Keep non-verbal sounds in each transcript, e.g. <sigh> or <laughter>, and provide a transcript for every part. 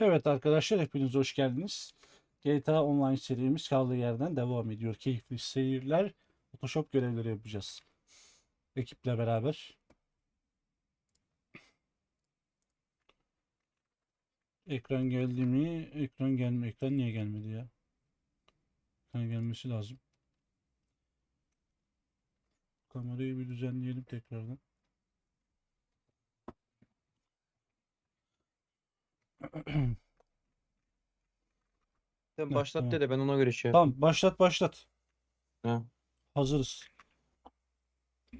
Evet arkadaşlar hepiniz hoş geldiniz. GTA Online serimiz kaldığı yerden devam ediyor. Keyifli seyirler. Photoshop görevleri yapacağız. Ekiple beraber. Ekran geldi mi? Ekran gelme. Ekran niye gelmedi ya? Ekran gelmesi lazım. Kamerayı bir düzenleyelim tekrardan. Sen başlat tamam. de de ben ona göre şey Tamam yapayım. başlat başlat. Ha. Hazırız.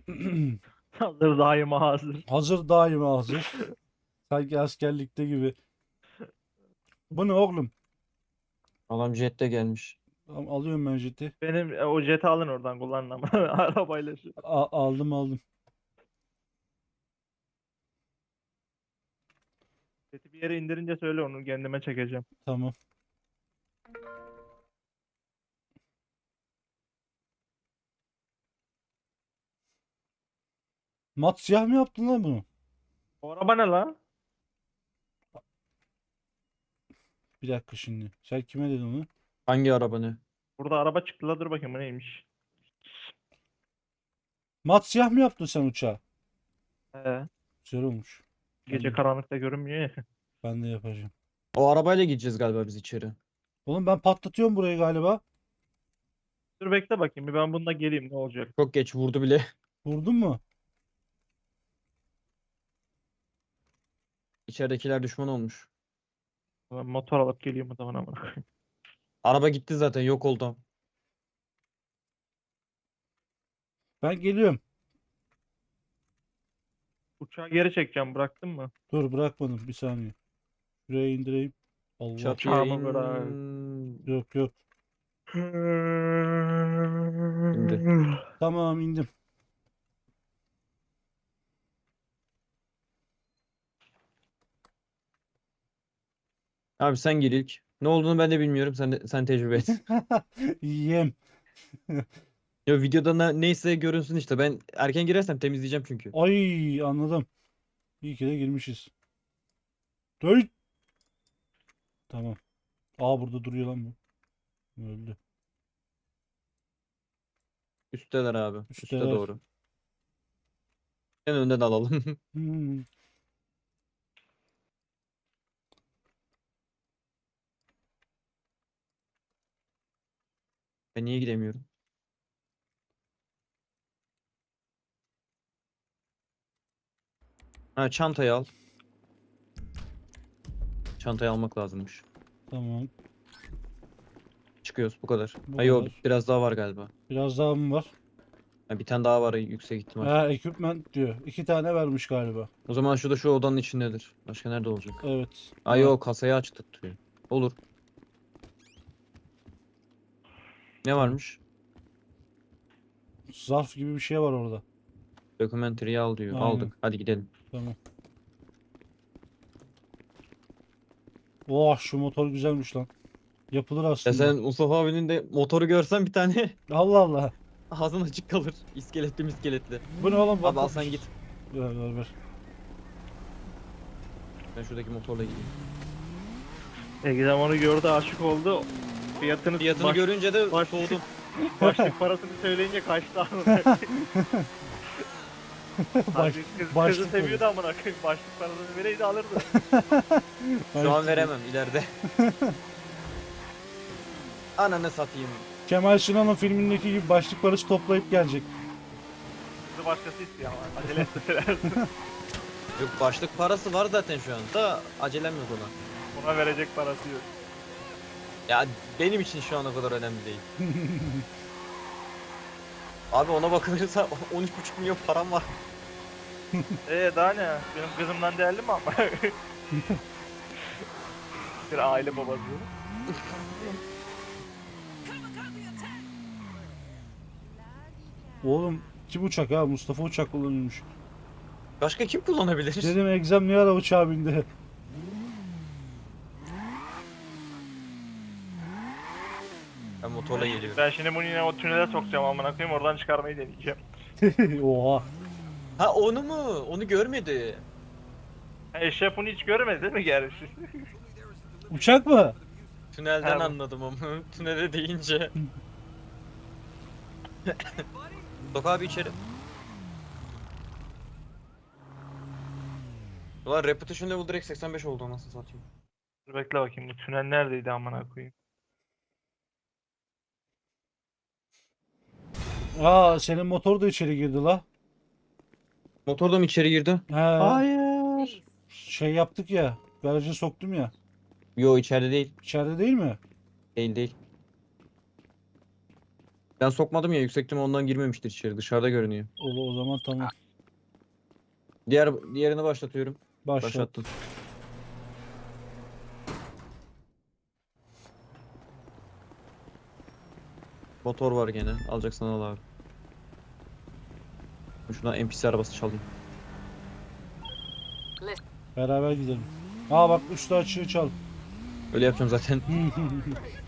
<clears throat> Hazır daima hazır. Hazır daima hazır. Sanki askerlikte gibi. Bu ne oğlum? Adam jette gelmiş. Tamam, alıyorum ben jeti. Benim e, o jeti alın oradan kullanın ama <laughs> arabayla şu. A- aldım aldım. Jeti bir yere indirince söyle onu kendime çekeceğim. Tamam. Mat siyah mı yaptın lan bunu? O araba ne la? Bir dakika şimdi. Sen kime dedin onu? Hangi araba ne? Burada araba çıktı la dur bakayım bu neymiş. Mat siyah mı yaptın sen uçağı? He. Güzel olmuş. Gece karanlıkta görünmüyor ya. Ben de yapacağım. O arabayla gideceğiz galiba biz içeri. Oğlum ben patlatıyorum burayı galiba. Dur bekle bakayım bir ben bununla geleyim ne olacak. Çok geç vurdu bile. Vurdun mu? İçeridekiler düşman olmuş. Ben motor alıp geleyim o zaman amına koyayım. Araba gitti zaten yok oldu. Ben geliyorum. Uçağı geri çekeceğim bıraktın mı? Dur bırakmadım bir saniye. Şuraya indireyim. Allah. Çatıya Çağımı bırak. Yok yok. Tamam indim. Abi sen gir ilk. Ne olduğunu ben de bilmiyorum. Sen de, sen tecrübe et. <laughs> Yem. <laughs> Ya videoda ne- neyse görünsün işte. Ben erken girersem temizleyeceğim çünkü. Ay anladım. İyi ki de girmişiz. Döy. Tamam. Aa burada duruyor lan bu. Öldü. Üstteler abi. Üste doğru. En önden alalım. <laughs> Hmm. Ben niye gidemiyorum? Ha çantayı al. Çantayı almak lazımmış. Tamam. Çıkıyoruz bu kadar. Bu Ha yok kadar. biraz daha var galiba. Biraz daha mı var? Ha, bir tane daha var yüksek ihtimal. Ha equipment diyor. İki tane vermiş galiba. O zaman şurada şu odanın içindedir. Başka nerede olacak? Evet. Ha yok kasayı aç tutuyor. Olur. Ne varmış? Zarf gibi bir şey var orada. Documentary'i al diyor. Aynen. Aldık. Hadi gidelim. Tamam. Oh şu motor güzelmiş lan. Yapılır Ya aslında. sen Mustafa abinin de motoru görsen bir tane <laughs> Allah Allah. ağzın açık kalır. İskeletli miskeletli. Bu ne oğlum? Abi al sen git. Ver ver ver. Ben şuradaki motorla gideyim. Egzem onu gördü aşık oldu. Fiyatını, Fiyatını baş- görünce de baş- soğudum. başlık parasını söyleyince kaçtı koyayım. <laughs> <laughs> Baş, kız, başlık kızı seviyordu amına koyayım. Başlık parasını vereydi alırdı. <laughs> Şu an veremem ileride. <laughs> Ananı satayım. Kemal Sunal'ın filmindeki gibi başlık parası toplayıp gelecek. Kızı başkası istiyor ama acele etmeler. <laughs> Yok başlık parası var zaten şu anda. Acelem yok ona. Ona verecek parası yok. Ya benim için şu an o kadar önemli değil. Abi ona bakılırsa 13,5 milyon param var. Ee daha ne? Benim kızımdan değerli mi ama? <laughs> Bir aile babası. Oğlum kim uçak ha? Mustafa uçak kullanıyormuş. Başka kim kullanabilir? Dedim egzem niye ara uçağa bindi? Ben motorla geliyorum. Ben şimdi bunu yine o tünele sokacağım amına koyayım oradan çıkarmayı deneyeceğim. <laughs> Oha. Ha onu mu? Onu görmedi. Eşref bunu hiç görmedi değil mi gerçi? <laughs> Uçak mı? Tünelden Ha. anladım ama <laughs> tünele deyince. <laughs> Sok abi içeri. Ulan repetition level direkt 85 oldu anasını satayım. Dur bekle bakayım bu tünel neredeydi amına koyayım. Aa senin motor da içeri girdi la. Motor da mı içeri girdi? He, Hayır. şey yaptık ya. Garaja soktum ya. Yo içeride değil. İçeride değil mi? Değil değil. Ben sokmadım ya yüksek ihtimal ondan girmemiştir içeri dışarıda görünüyor. O, o zaman tamam. Diğer diğerini başlatıyorum. Başlat. Başlattım. Motor var gene. Alacaksan al abi. Şuradan NPC arabası çalayım. Beraber gidelim. Aa bak üstü açığı çal. Öyle yapacağım zaten. <laughs>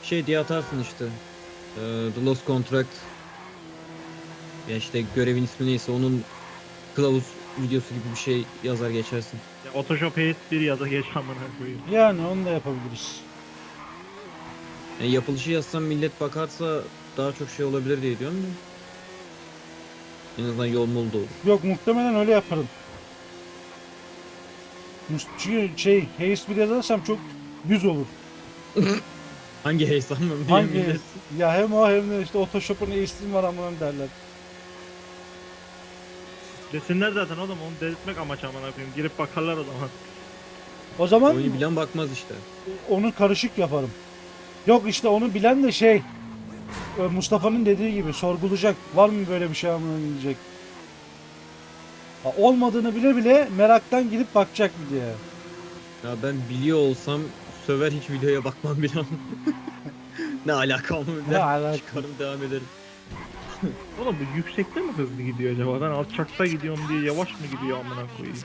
Şey diye atarsın işte. Eee, The Lost Contract. Ya işte görevin ismi neyse onun kılavuz videosu gibi bir şey yazar geçersin. Ya Photoshop Edit 1 ya da geç amına koyayım. yani onu da yapabiliriz. Yani yapılışı yazsam millet bakarsa daha çok şey olabilir diye diyorum da. En azından yol mol da olur. Yok muhtemelen öyle yaparım. Mus- Çünkü şey Hayes bir yazarsam çok düz olur. <laughs> Hangi heyecan mı Hangi millet. Ya hem o hem de işte Photoshop'un Hayes'in var amına derler. Desinler zaten oğlum onu delirtmek amaç amına koyayım. Girip bakarlar o zaman. O zaman Oyunu bilen bakmaz işte. onu karışık yaparım. Yok işte onu bilen de şey e, Mustafa'nın dediği gibi sorgulayacak. Var mı böyle bir şey amına diyecek. Ha, olmadığını bile bile meraktan gidip bakacak bir diye. Ya ben biliyor olsam söver hiç videoya bakmam bile. <laughs> ne alakam Ne ne? alaka? Çıkarım devam ederim. <coughs> Oğlum bu yüksekte mi hızlı gidiyor acaba? Ben alçakta gidiyorum diye yavaş mı gidiyor amına koyayım?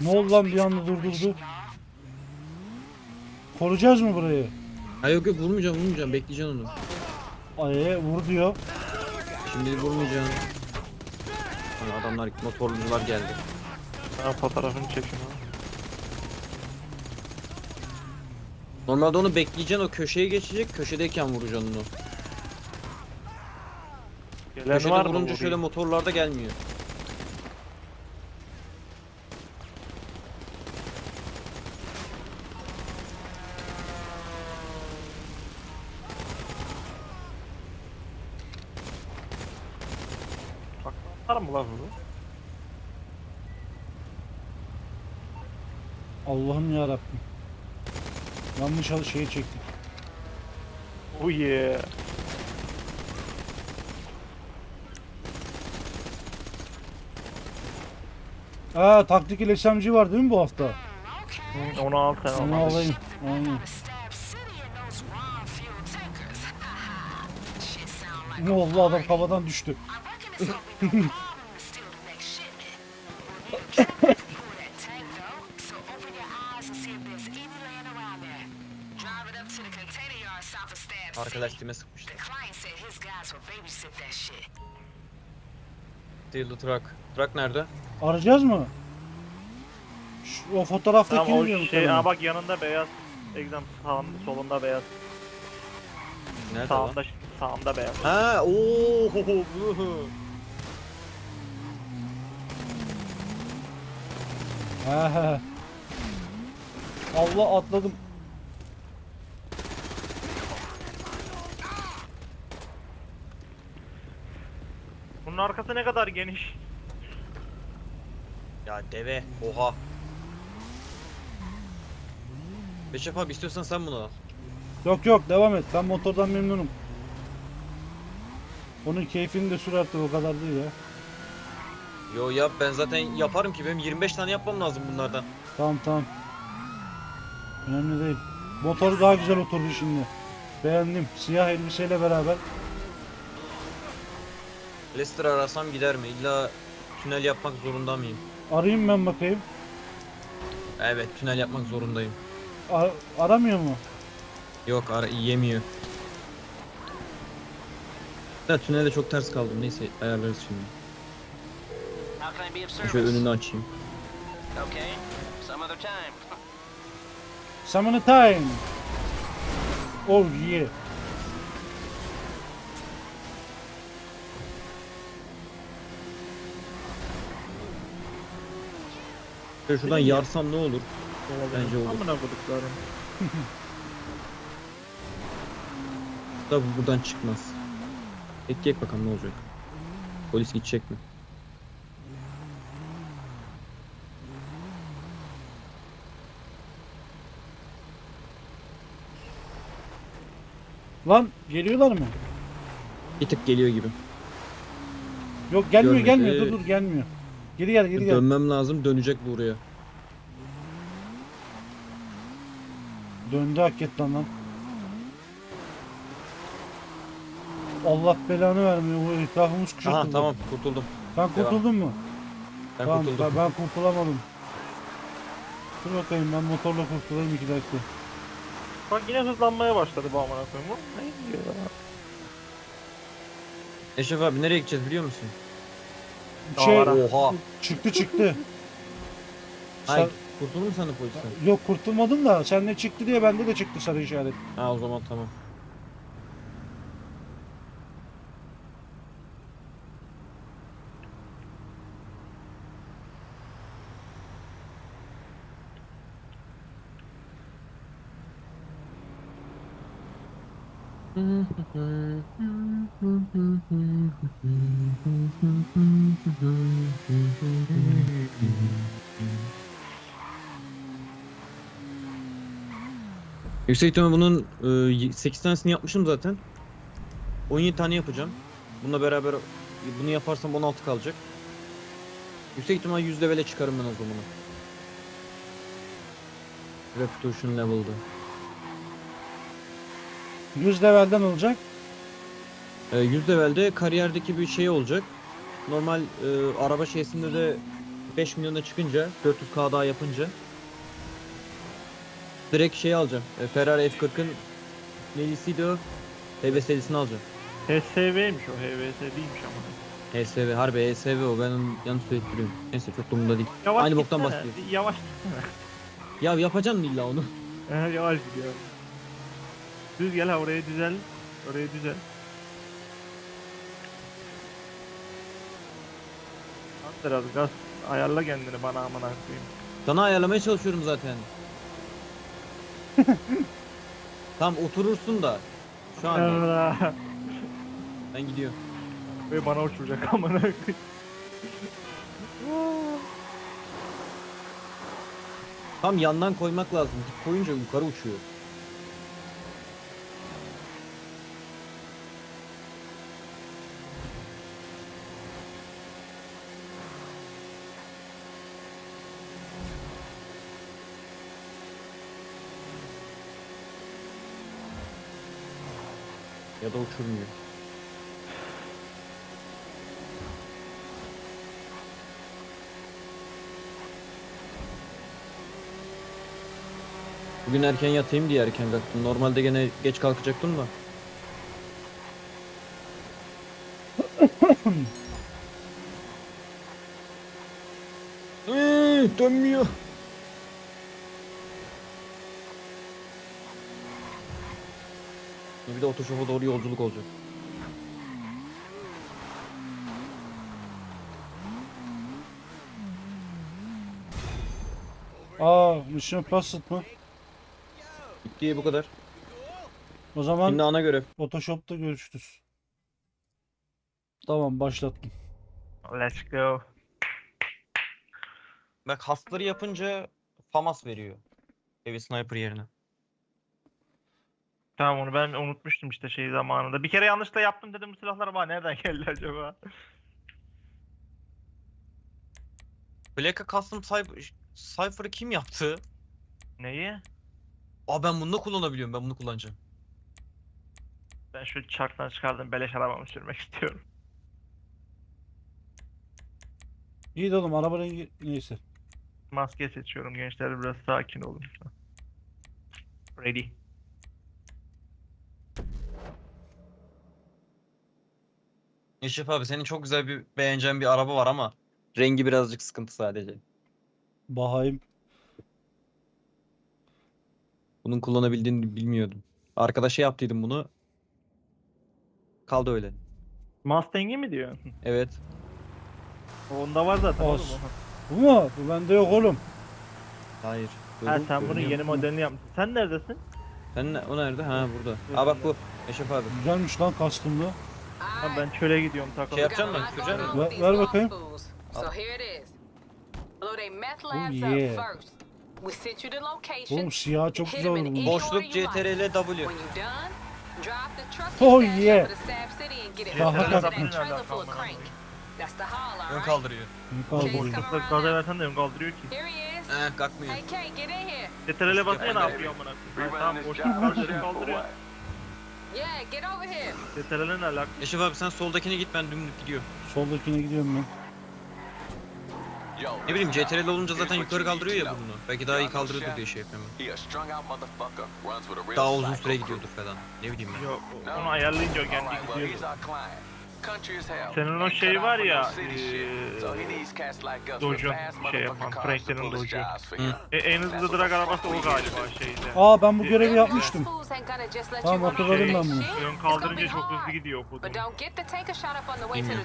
Ne oldu lan bir anda durdurdu? Koruyacağız mı burayı? Ha yok yok vurmayacağım vurmayacağım bekleyeceksin onu. Ay vur diyor. Şimdi vurmayacağım. Hani adamlar motorlucular geldi. Ben fotoğrafını çekeyim abi. Normalde onu bekleyeceksin o köşeye geçecek köşedeyken vuracaksın onu. Gelen Köşede var mı vurunca vurayım? şöyle motorlarda gelmiyor. Bak, Var mı lan bu? Allah'ım ya Rabbim. Yanlış al- şeyi çektik. Oh yeah. Aa taktik ile SMG var değil mi bu hafta? Hı, Onu al sen Onu al. alayım. Aynen. Ne oldu adam havadan düştü. <laughs> <laughs> I reckon it's gonna be no problem to steal the next shipment. We'll need you to pull that tank though, so open your eyes and see if there's any laying around there. Drive it up to the container yard south of Stab City. Arkadaş dime sıkmıştı. The client said his guys will babysit that shit. Steal the truck. Truck nerede? Arayacağız mı? Şu, o fotoğraftakini Tamam o diyor şey, aa bak yanında beyaz. Exam sağında, solunda beyaz. Nerede lan? Sağında, sağında beyaz. Ha ooo bu. He he. Allah atladım. Bunun arkası ne kadar geniş. Ya deve. Oha. Beşef abi istiyorsan sen bunu al. Yok yok devam et. Ben motordan memnunum. Onun keyfini de sür artık o kadar değil ya. Yo yap ben zaten yaparım ki benim 25 tane yapmam lazım bunlardan. Tamam tamam. Önemli değil. Motor daha güzel oturdu şimdi. Beğendim. Siyah elbiseyle beraber. Lester arasam gider mi? İlla tünel yapmak zorunda mıyım? Arayayım ben bakayım. Evet tünel yapmak zorundayım. Ar- aramıyor mu? Yok ara yemiyor. Ya tünelde çok ters kaldım. Neyse ayarlarız şimdi. How can I be of Şöyle service? önünü açayım. Okay, some other time. Summoner time. Oh yeah. Şöyle şuradan yarsam ne olur? Bence olur. Amına koduklarım. <laughs> Da bu buradan çıkmaz. Bekleyek bakalım ne olacak. Polis gidecek mi? Lan geliyorlar mı? Bir tık geliyor gibi. Yok gelmiyor Görmedi. gelmiyor. Dur dur gelmiyor. Geri gel geri gel. Dönmem lazım dönecek buraya. Döndü hakikaten lan. Allah belanı vermiyor bu etrafımız kuşatıldı. Aha tamam kurtuldum. Sen kurtuldun mu? Ben tamam kurtuldum. ben, ben kurtulamadım. Dur bakayım ben motorla kurtulayım iki dakika. Bak yine hızlanmaya başladı bu amına koyayım. Bu Ne diyor ya? Eşref abi nereye gideceğiz biliyor musun? Şey. Oha. çıktı çıktı. Hayır kurtuldun mu sen de polisten? Yok kurtulmadım da sen ne çıktı diye bende de çıktı sarı işaret. Ha o zaman tamam. Yüksek ihtimal bunun e, 8 tanesini yapmışım zaten. 17 tane yapacağım. Bununla beraber bunu yaparsam 16 kalacak. Yüksek ihtimal 100 level'e çıkarım ben o zamanı. Reputation level'da. 100 levelden olacak. E, 100 level'de kariyerdeki bir şey olacak. Normal e, araba şeysinde de 5 milyona çıkınca 400k daha yapınca direkt şey alacağım. E, Ferrari F40'ın nelisiydi o? HVS'lisini alacağım. HSV'ymiş o HVS değilmiş ama. HSV harbi HSV o ben onu yanlış söylettiriyorum. Neyse çok da umurumda değil. Yavaş Aynı boktan gitsene. Yavaş gitsene. Ya yapacaksın mı illa onu? Ee, <laughs> yavaş gidiyor. Düz gel ha oraya düzel. Oraya düzel. Az biraz gaz ayarla kendini bana amına koyayım. Sana ayarlamaya çalışıyorum zaten. <laughs> Tam oturursun da. Şu Allah. ben gidiyorum. Ve bana uçuracak amına koyayım. Tam yandan koymak lazım. Dik koyunca yukarı uçuyor. Ya da uçurmuyor. Bugün erken yatayım diye erken kalktım. Normalde gene geç kalkacaktım da. <coughs> Dönmüyor. Bir de otoşofa doğru yolculuk olacak. Aa Mission Impossible mı? Bitti bu kadar. O zaman Şimdi ana görev. Photoshop'ta görüşürüz. Tamam başlattım. Let's go. Bak hasları yapınca FAMAS veriyor. Heavy Sniper yerine. Tamam onu ben unutmuştum işte şey zamanında. Bir kere yanlışla yaptım dedim bu silahlar bana nereden geldi acaba? Black'a Custom Cypher, Cypher'ı kim yaptı? Neyi? Aa ben bunu da kullanabiliyorum. Ben bunu kullanacağım. Ben şu çarktan çıkardım beleş arabamı sürmek istiyorum. İyi de oğlum araba rengi neyse. Maske seçiyorum gençler biraz sakin olun. Ready. Eşref abi senin çok güzel bir beğeneceğin bir araba var ama rengi birazcık sıkıntı sadece. Bahayım. Bunun kullanabildiğini bilmiyordum. Arkadaşa yaptıydım bunu. Kaldı öyle. Mustang'i mi diyor? Evet. Onda var zaten oğlum. Bu mu? Bu bende yok oğlum. Hayır. Ha Duydum, sen bunun görünüyor. yeni modelini yapmışsın. Sen neredesin? Sen ne? O nerede? Ha burada. Aa bak bu. Eşref abi. Güzelmiş lan kastımlı. Ha ben çöle gidiyorum takılı. Şey yapacağım mı? Sürecek misin? Ver- ver bakayım. So here it is. Blow they meth Oh, labs yeah. up first. We sent you the location. Oğlum siyah çok güzel olur bu. Boşluk CTRL W. Oh, yeah. Daha haul, Ön kaldırıyor. Around gaza now. versen de ön kaldırıyor ki. He kalkmıyor. CTRL'e basınca ne yapıyor amına Tamam boşluk kaldırıyor kaldırıyor. Yeah, get over here. CTRL'e ne? Eşref abi sen soldakine git ben dümdüz gidiyor. Soldakine gidiyorum ben. Ne bileyim CTRL olunca zaten yukarı kaldırıyor ya bunu. Belki daha iyi kaldırıyordur diye şey yapıyorum. Daha uzun süre gidiyordur falan. Ne bileyim ben. Yok onu ayarlayınca o kendi gidiyor. Senin o şey var ya, eee, Doge'un şey yapan, Franklin'in Doge'u. E, en hızlı drag arabası o galiba şeyde. Aa ben bu görevi Those yapmıştım. Tamam, hatırladım ben bunu. Ön kaldırınca çok hızlı gidiyor okudum. Bilmiyorum.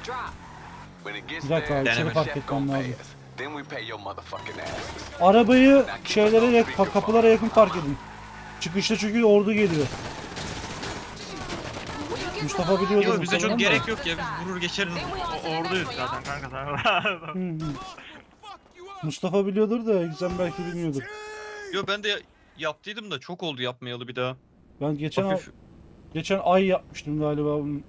Bir dakika abi içeri park etmem lazım. Then we pay your motherfucking asses. Arabayı şeylere yak kapılara yakın park edin. Çıkışta çünkü ordu geliyor. Mustafa biliyordu Yok bize çok gerek yok ya biz vurur geçeriz. O, orduyuz zaten kanka sen. Hı hı. Mustafa biliyordur da sen belki bilmiyordur. Yo ben de yaptıydım da çok oldu yapmayalı bir daha. Ben geçen ay, Hafif. geçen ay yapmıştım galiba bunu.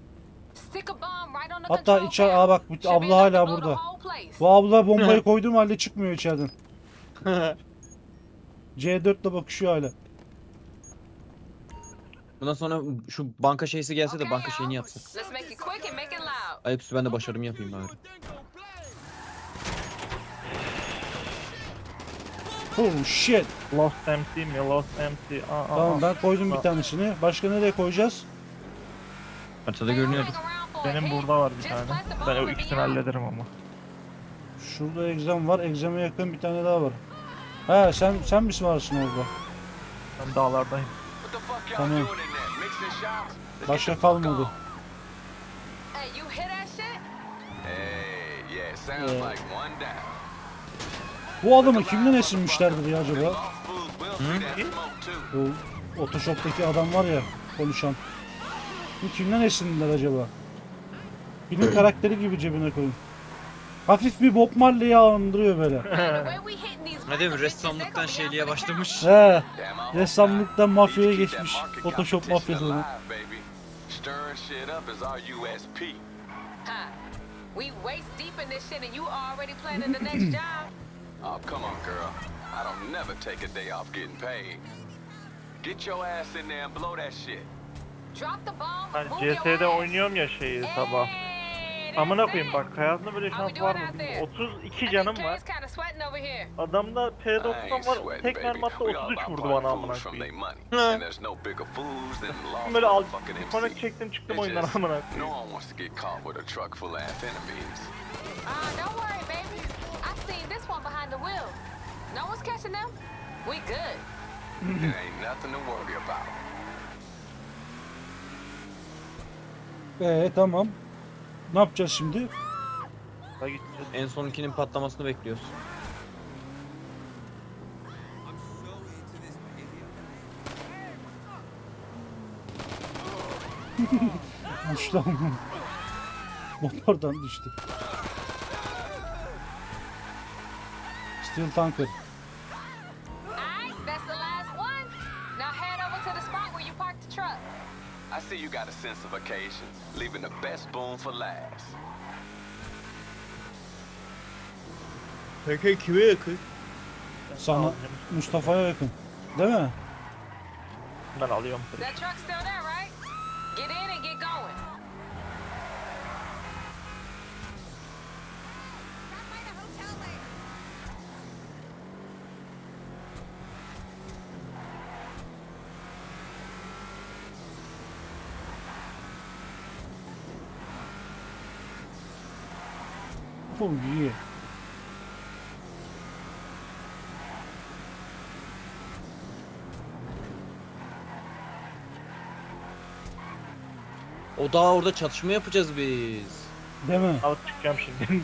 Hatta içer aa bak bu abla hala burada. Bu abla bombayı <laughs> koyduğum halde çıkmıyor içeriden. <laughs> C4 ile bakışıyor hala. Bundan sonra şu banka şeysi gelse de banka şeyini yapsak. Ayıpsız ben de başarımı yapayım bari. Oh shit. Lost MC mi? Lost MC. Aa, aa, Tamam ben koydum bir tanesini. Başka nereye koyacağız? Haritada görünüyordu. Benim burada var bir tane. Ben o ikisini hallederim ama. Şurada egzem var. Egzeme yakın bir tane daha var. He sen sen misin varsın orada? Ben dağlardayım. Tamam. Başka kalmadı. Hey, you hear that shit? Hey, yeah, sounds like one down. Bu adamı kimden esinmişlerdir ya acaba? Too. O Otoshop'taki adam var ya konuşan. Bu kimden esindiler acaba? Film karakteri gibi cebine koyun. Hafif bir Bob Marley'i andırıyor böyle. Ne diyeyim ressamlıktan şeyliğe başlamış. He. Ressamlıktan mafyaya geçmiş. Photoshop mafyasına. We waist deep in this shit and you already planning the next <clears throat> job. Oh, come on, girl. I don't never take a day off getting paid. Get your ass in there and blow that shit. Drop the bomb. Ben move your CS'de ass. oynuyorum ya şeyi sabah. Hey, that's Amına koyayım it. bak hayatımda böyle şans var mı? out there? bilmiyorum. 32 I canım var. Kay's kinda sweating over here. Adamda I ain't P90 var. sweating, Tek baby. mermi hatta We all 33 about vurdu bana amına fools from their koyayım. money. And there's no bigger fools than <laughs> lost Böyle al, motherfucking MC. çektim çıktım It's oyundan just, amına no koyayım. one wants to get caught with a truck full of half enemies. Ah, don't worry, baby. Wheel. No one's catching them. We good. There ain't nothing to worry about. Ee tamam. Ne yapacağız şimdi? Da gideceğiz. En sonkinin patlamasını bekliyoruz. <laughs> Ama. Motordan düştü. Steel Tanker. Alright, that's the last one. Now head over to the spot where you parked the truck. I see you got a sense of occasion, leaving the best spoon for last. Peki kime yakın? Sana. Mustafa'ya yakın. Değil mi? Ben alıyorum. That truck's still there, right? Get in and get going. Oh iyi. O daha orada çatışma yapacağız biz. Değil mi? Alıp çıkacağım şimdi. <laughs>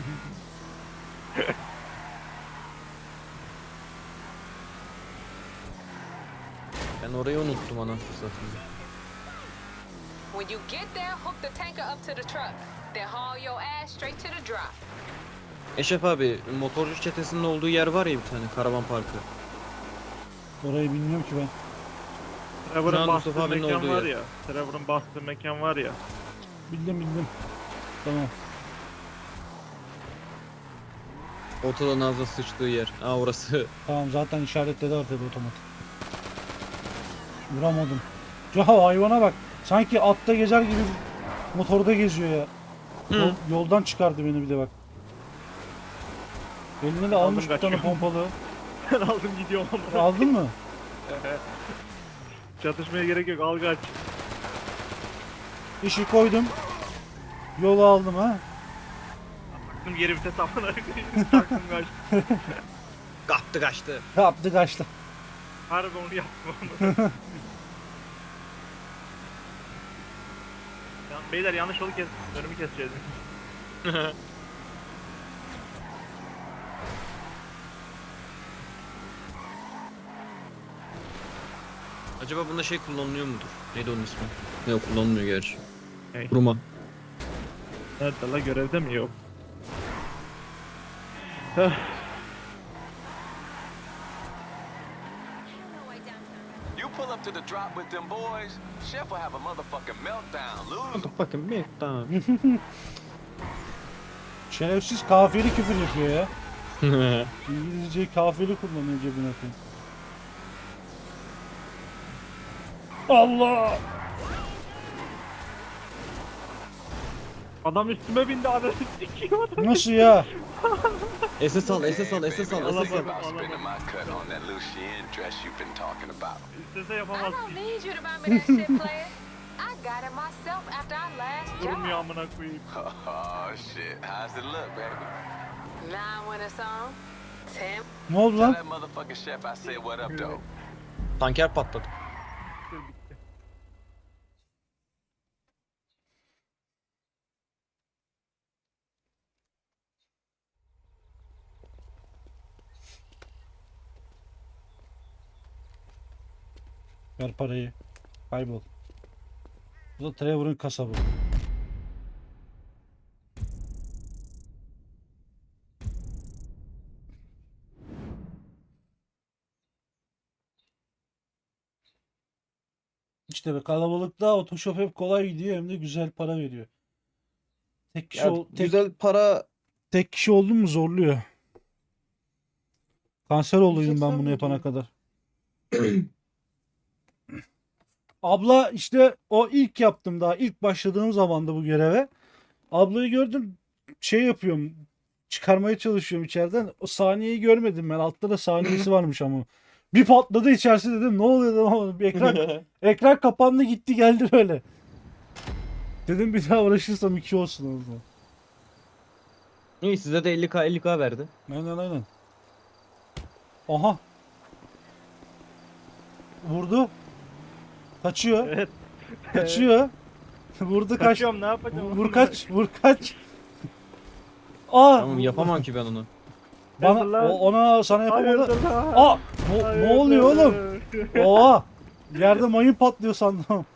Ben orayı unuttum anasını satayım. When you get there, hook the tanker up to the truck. Then haul your ass straight to the drop. Eşref abi motorcu çetesinin olduğu yer var ya bir tane karavan parkı. Orayı bilmiyorum ki ben. Trevor'ın bastığı Mustafa abinin mekan olduğu var yer. ya. Trevor'ın bastığı mekan var ya. Bildim bildim. Tamam. Ortadan ağzına sıçtığı yer. Aa orası. <laughs> Tamam zaten işaretledi haritada otomatik. Vuramadım. Ya hayvana bak. Sanki atta gezer gibi motorda geziyor ya. Yol- yoldan çıkardı beni bir de bak. Eline de Aldım almış bir tane kaçıyorum. pompalı. <laughs> Ben aldım gidiyorum ama. Aldın mı? <laughs> Çatışmaya gerek yok al kaç. İşi koydum. Yolu aldım ha. Taktım geri vites amına koyayım. <laughs> Taktım kaç. Kaptı kaçtı. Yaptı kaçtı. Harbi onu yaptım onu. Ya, beyler yanlış yolu kes. Önümü keseceğiz. Acaba bunda şey kullanılıyor mudur? Neydi onun ismi? Yok kullanılmıyor gerçi. Ney? Kuruma. Nerede la görevde mi yok? You pull up to the drop with them boys, Chef will have a motherfucking meltdown, lose. Bir tamam. <laughs> Şerefsiz kafiyeli küfür yapıyor ya. <laughs> İngilizce kafiyeli kullanıyor cebine koyayım. Allah! Adam üstüme bindi anasını <laughs> sikiyor. Nasıl ya? SS al, SS al, SS al, SS al. İstese I yapamaz. don't need you to buy me that shit, player. I got it myself after our last Durmuyor amına koyayım. <laughs> Oh shit, how's it look, baby? Nine when it's on. Ten Ne oldu Tell lan? that motherfucking chef I said what up though. Tanker patladı. Ver parayı. Kaybol. Bu da Trevor'ın kasabı. İşte be kalabalıkta otoshop hep kolay gidiyor hem de güzel para veriyor. Tek kişi, ol- tek, güzel para tek kişi oldun mu zorluyor. Kanser oluydum ben bunu yapana kadar. <clears throat> Abla işte o ilk yaptım daha ilk başladığım zamanda bu göreve. Ablayı gördüm şey yapıyorum çıkarmaya çalışıyorum içeriden. O saniyeyi görmedim ben. Altta da saniyesi <laughs> varmış ama. Bir patladı içerisi dedim. Ne oluyor dedim ama bir ekran <laughs> ekran kapandı gitti geldi böyle. Dedim bir daha uğraşırsam iki olsun orada. İyi size de 50k 50k verdi. Aynen aynen. Aha. Vurdu. Kaçıyor. Evet. Kaçıyor. <laughs> Vurdu kaç. Kaçıyorum ne yapacağım? Vur kaç. Vur kaç. <laughs> Aa. Tamam yapamam ki ben onu. Bana, o- ona sana yapamadı. Hayırdır lan? Aa. Ne, ne oluyor oğlum? <laughs> Oha. Yerde mayın patlıyor sandım.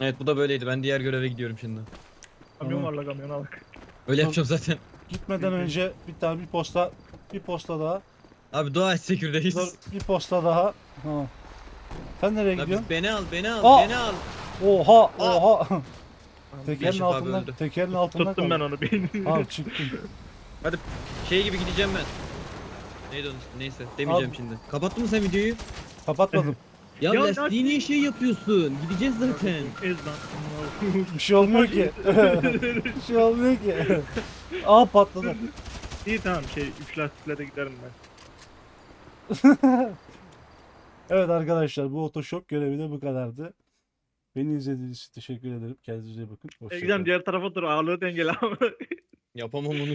Evet bu da böyleydi. Ben diğer göreve gidiyorum şimdi. Kamyon var la kamyon al. Öyle yapacağım zaten. Gitmeden önce bir tane bir posta bir posta daha. Abi dua et Dur, sekürdeyiz. bir posta daha. Tamam. Sen nereye La gidiyorsun? beni al, beni al, Aa! beni al. Oha oha. Tekerin abi altından, öldü. tekerin altından Tuttum ben onu beynini. Al çıktım. Şey gibi gideceğim ben. Neydi onun ismi? Neyse demeyeceğim Abi- şimdi. Kapattın mı sen videoyu? Kapatmadım. Ya, Ya lastiği niye şey yapıyorsun? Gideceğiz zaten. Ez lan. Bir şey olmuyor ki. bir şey olmuyor ki. Aa patladı. İyi tamam şey üç lastikle de giderim ben. <laughs> Evet arkadaşlar bu Otoshop görevi de bu kadardı. Beni izlediğiniz için teşekkür ederim. Kendinize iyi bakın. E, Hoşça gideceğim kalın. diğer tarafa dur ağırlığı dengele ama. <laughs> Yapamam onu